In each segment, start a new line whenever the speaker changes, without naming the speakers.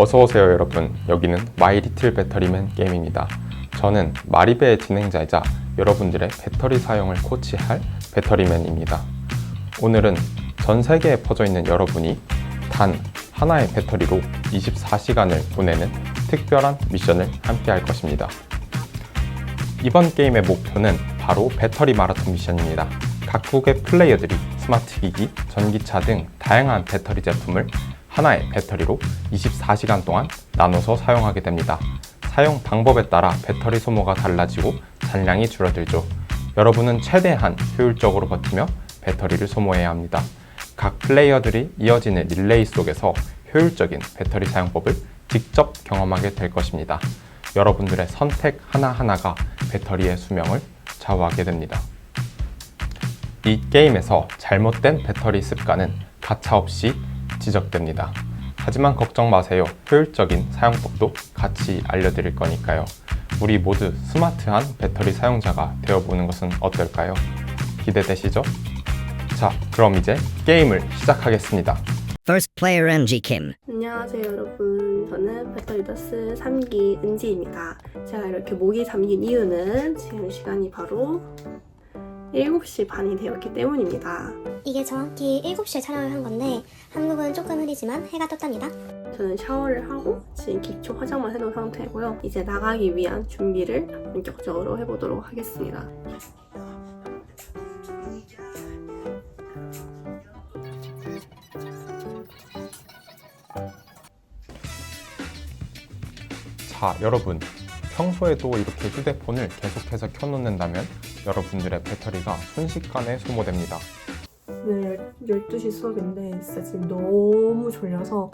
어서오세요 여러분. 여기는 마이 리틀 배터리맨 게임입니다. 저는 마리베의 진행자이자 여러분들의 배터리 사용을 코치할 배터리맨입니다. 오늘은 전 세계에 퍼져 있는 여러분이 단 하나의 배터리로 24시간을 보내는 특별한 미션을 함께 할 것입니다. 이번 게임의 목표는 바로 배터리 마라톤 미션입니다. 각국의 플레이어들이 스마트 기기, 전기차 등 다양한 배터리 제품을 하나의 배터리로 24시간 동안 나눠서 사용하게 됩니다. 사용 방법에 따라 배터리 소모가 달라지고 잔량이 줄어들죠. 여러분은 최대한 효율적으로 버티며 배터리를 소모해야 합니다. 각 플레이어들이 이어지는 릴레이 속에서 효율적인 배터리 사용법을 직접 경험하게 될 것입니다. 여러분들의 선택 하나하나가 배터리의 수명을 좌우하게 됩니다. 이 게임에서 잘못된 배터리 습관은 가차 없이 지적됩니다. 하지만 걱정 마세요. 효율적인 사용법도 같이 알려드릴 거니까요. 우리 모두 스마트한 배터리 사용자가 되어보는 것은 어떨까요? 기대되시죠? 자, 그럼 이제 게임을 시작하겠습니다.
First player MG Kim.
안녕하세요 여러분 저는 배터리더스 3기 은지입니다 제가 이렇게 목이 잠긴 이유는 지금 시간이 바로 7시 반이 되었기 때문입니다
이게 정확히 7시에 촬영을 한 건데 한국은 조금 흐리지만 해가 떴답니다.
저는 샤워를 하고 지금 기초 화장만 해놓은 상태고요 이제 나가기 위한 준비를 본격적으로 해보도록 하겠습니다
자, 여러분. 평소에도 이렇게 휴대폰을 계속해서 켜놓는다면 여러분들의 배터리가 순식간에 소모됩니다.
오늘 12시 수업인데 진짜 지금 너무 졸려서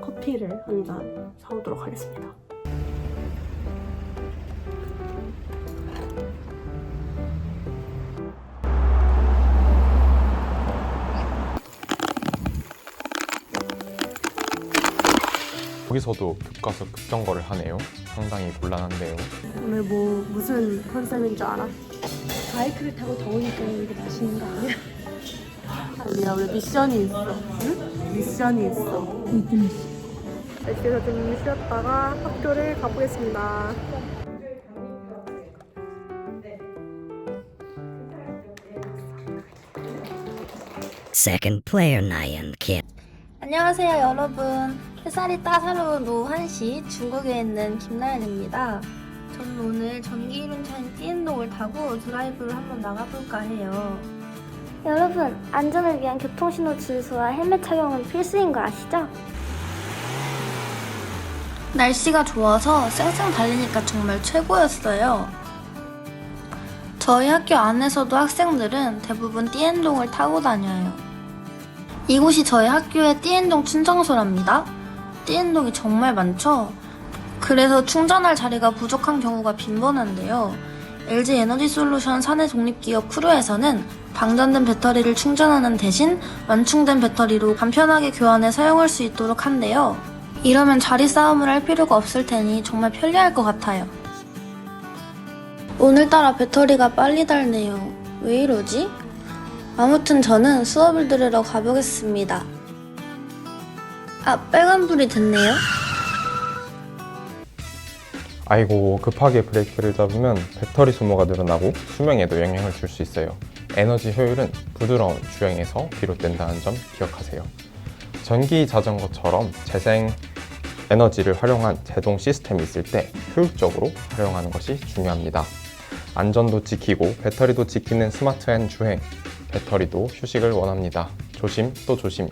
커피를 한 잔 사오도록 하겠습니다
거기서도 교과서 급정거를 하네요. 상당히 곤란한데요.
오늘 뭐 무슨 컨셉인 줄 알아?
바이크를 타고 더우니까 이게 맛있는 거 아니야?
아니야 우리 미션이 있어 응? 미션이 있어 그래서 좀 쉬었다가 학교를 가보겠습니다
Second player Nyan Kim.
안녕하세요 여러분 햇살이 따사로운 오후 1시 중국에 있는 김나연입니다. 저는 오늘 전기 이륜차인 띠엔동을 타고 드라이브를 한번 나가볼까 해요.
여러분, 안전을 위한 교통신호 준수와 헬멧 착용은 필수인 거 아시죠?
날씨가 좋아서 쌩쌩 달리니까 정말 최고였어요. 저희 학교 안에서도 학생들은 대부분 띠엔동을 타고 다녀요. 이곳이 저희 학교의 띠엔동 충전소랍니다 띠엔동이 정말 많죠? 그래서 충전할 자리가 부족한 경우가 빈번한데요. LG 에너지 솔루션 사내 독립기업 크루에서는 방전된 배터리를 충전하는 대신 완충된 배터리로 간편하게 교환해 사용할 수 있도록 한대요. 이러면 자리 싸움을 할 필요가 없을 테니 정말 편리할 것 같아요. 오늘따라 배터리가 빨리 닳네요. 왜 이러지? 아무튼 저는 수업을 들으러 가보겠습니다. 아, 빨간불이 됐네요.
아이고 급하게 브레이크를 잡으면 배터리 소모가 늘어나고 수명에도 영향을 줄 수 있어요. 에너지 효율은 부드러운 주행에서 비롯된다는 점 기억하세요. 전기 자전거처럼 재생 에너지를 활용한 제동 시스템이 있을 때 효율적으로 활용하는 것이 중요합니다. 안전도 지키고 배터리도 지키는 스마트한 주행. 배터리도 휴식을 원합니다. 조심 또 조심.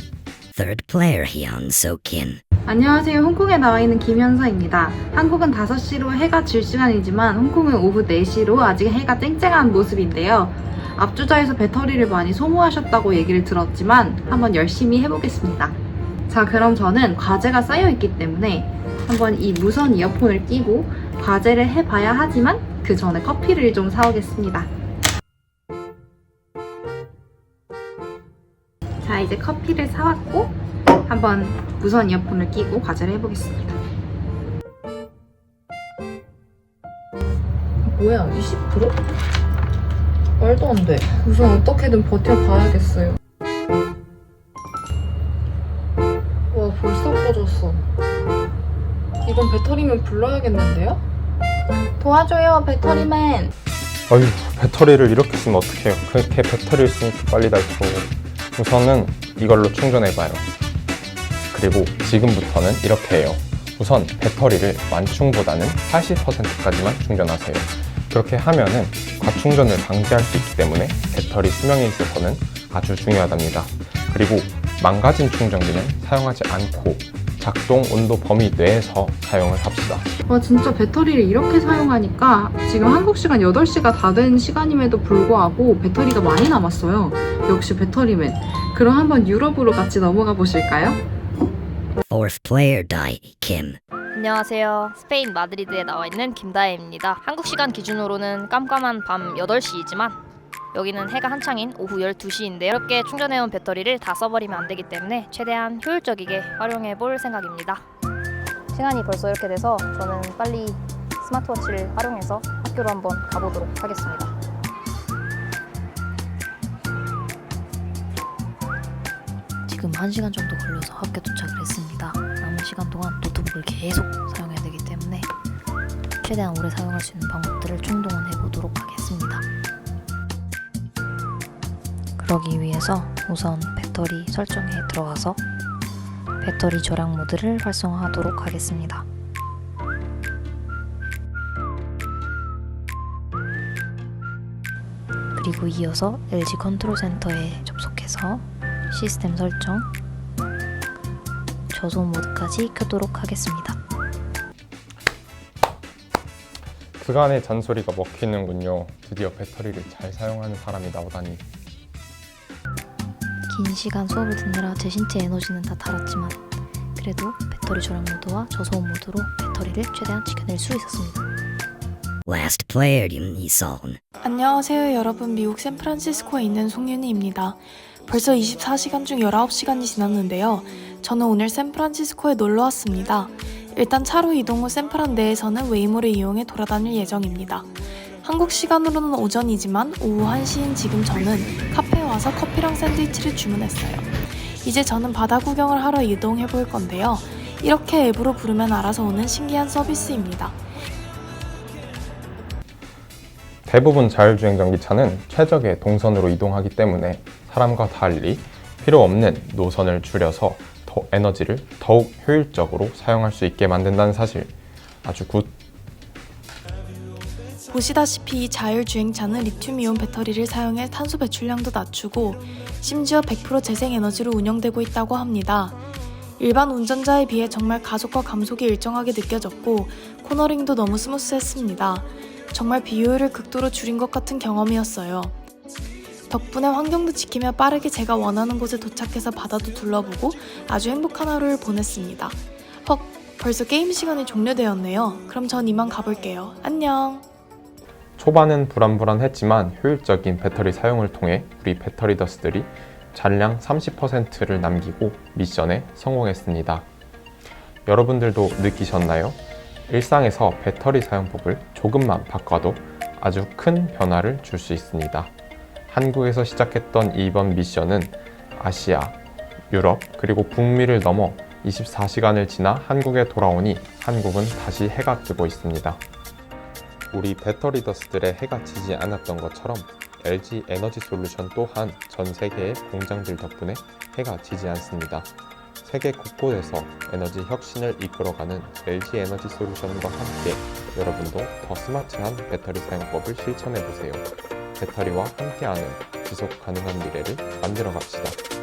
Third player Hyun So Kin.
안녕하세요. 홍콩에 나와 있는 김현서입니다. 한국은 5시로 해가 질 시간이지만 홍콩은 오후 4시로 아직 해가 쨍쨍한 모습인데요. 앞주자에서 배터리를 많이 소모하셨다고 얘기를 들었지만 한번 열심히 해보겠습니다. 자, 그럼 저는 과제가 쌓여있기 때문에 한번 이 무선 이어폰을 끼고 과제를 해봐야 하지만 그 전에 커피를 좀 사오겠습니다. 이제 커피를 사왔고 한번 무선 이어폰을 끼고 과제를 해보겠습니다. 뭐야, 20%? 말도 안 돼. 우선 어떻게든 버텨봐야겠어요. 와, 벌써 꺼졌어. 이번 배터리면 불러야겠는데요? 도와줘요, 배터리맨.
어휴, 배터리를 이렇게 쓰면 어떡해요. 그렇게 배터리를 쓰니까 빨리 닳고. 우선은 이걸로 충전해봐요. 그리고 지금부터는 이렇게 해요. 우선 배터리를 완충보다는 80%까지만 충전하세요. 그렇게 하면은 과충전을 방지할 수 있기 때문에 배터리 수명에 있어서는 아주 중요하답니다. 그리고 망가진 충전기는 사용하지 않고 작동 온도 범위 내에서 사용을 합시다.
와, 진짜 배터리를 이렇게 사용하니까 지금 한국 시간 8시가 다 된 시간임에도 불구하고 배터리가 많이 남았어요. 역시 배터리맨. 그럼 한번 유럽으로 같이 넘어가 보실까요?
Fourth player die, Kim.
안녕하세요. 스페인 마드리드에 나와 있는 김다혜입니다. 한국 시간 기준으로는 깜깜한 밤 8시이지만 여기는 해가 한창인 오후 12시인데 이렇게 충전해온 배터리를 다 써버리면 안 되기 때문에 최대한 효율적이게 활용해 볼 생각입니다. 시간이 벌써 이렇게 돼서 저는 빨리 스마트워치를 활용해서 학교로 한번 가보도록 하겠습니다. 지금 1시간 정도 걸려서 학교 도착을 했습니다. 남은 시간 동안 노트북을 계속 사용해야 되기 때문에 최대한 오래 사용할 수 있는 방법들을 총동원 해보도록 하겠습니다. 그러기 위해서 우선 배터리 설정에 들어가서 배터리 절약 모드를 활성화하도록 하겠습니다. 그리고 이어서 LG 컨트롤 센터에 접속해서 시스템 설정, 저소 모드까지 켜도록 하겠습니다.
그간의 잔소리가 먹히는군요. 드디어 배터리를 잘 사용하는 사람이 나오다니.
긴 시간 수업을 듣느라 제 신체 에너지는 다 달았지만 그래도 배터리 절약 모드와 저소음 모드로 배터리를 최대한 지켜낼 수 있었습니다.
Last player Im Nisoln.
안녕하세요 여러분 미국 샌프란시스코에 있는 송윤희입니다. 벌써 24시간 중 19시간이 지났는데요. 저는 오늘 샌프란시스코에 놀러 왔습니다. 일단 차로 이동 후 샌프란 내에서는 웨이모를 이용해 돌아다닐 예정입니다. 한국 시간으로는 오전이지만 오후 1시인 지금 저는 카페에 와서 커피랑 샌드위치를 주문했어요. 이제 저는 바다 구경을 하러 이동해 볼 건데요. 이렇게 앱으로 부르면 알아서 오는 신기한 서비스입니다.
대부분 자율주행 전기차는 최적의 동선으로 이동하기 때문에 사람과 달리 필요 없는 노선을 줄여서 더 에너지를 더욱 효율적으로 사용할 수 있게 만든다는 사실 아주 굿.
보시다시피 이 자율주행차는 리튬이온 배터리를 사용해 탄소 배출량도 낮추고 심지어 100% 재생에너지로 운영되고 있다고 합니다. 일반 운전자에 비해 정말 가속과 감속이 일정하게 느껴졌고 코너링도 너무 스무스했습니다. 정말 비효율을 극도로 줄인 것 같은 경험이었어요. 덕분에 환경도 지키며 빠르게 제가 원하는 곳에 도착해서 바다도 둘러보고 아주 행복한 하루를 보냈습니다. 헉, 벌써 게임 시간이 종료되었네요. 그럼 전 이만 가볼게요. 안녕.
초반은 불안불안했지만 효율적인 배터리 사용을 통해 우리 배터리 더스들이 잔량 30%를 남기고 미션에 성공했습니다. 여러분들도 느끼셨나요? 일상에서 배터리 사용법을 조금만 바꿔도 아주 큰 변화를 줄 수 있습니다. 한국에서 시작했던 이번 미션은 아시아, 유럽, 그리고 북미를 넘어 24시간을 지나 한국에 돌아오니 한국은 다시 해가 뜨고 있습니다. 우리 배터리 더스들의 해가 지지 않았던 것처럼 LG 에너지 솔루션 또한 전 세계의 공장들 덕분에 해가 지지 않습니다. 세계 곳곳에서 에너지 혁신을 이끌어가는 LG 에너지 솔루션과 함께 여러분도 더 스마트한 배터리 사용법을 실천해 보세요. 배터리와 함께하는 지속 가능한 미래를 만들어 갑시다.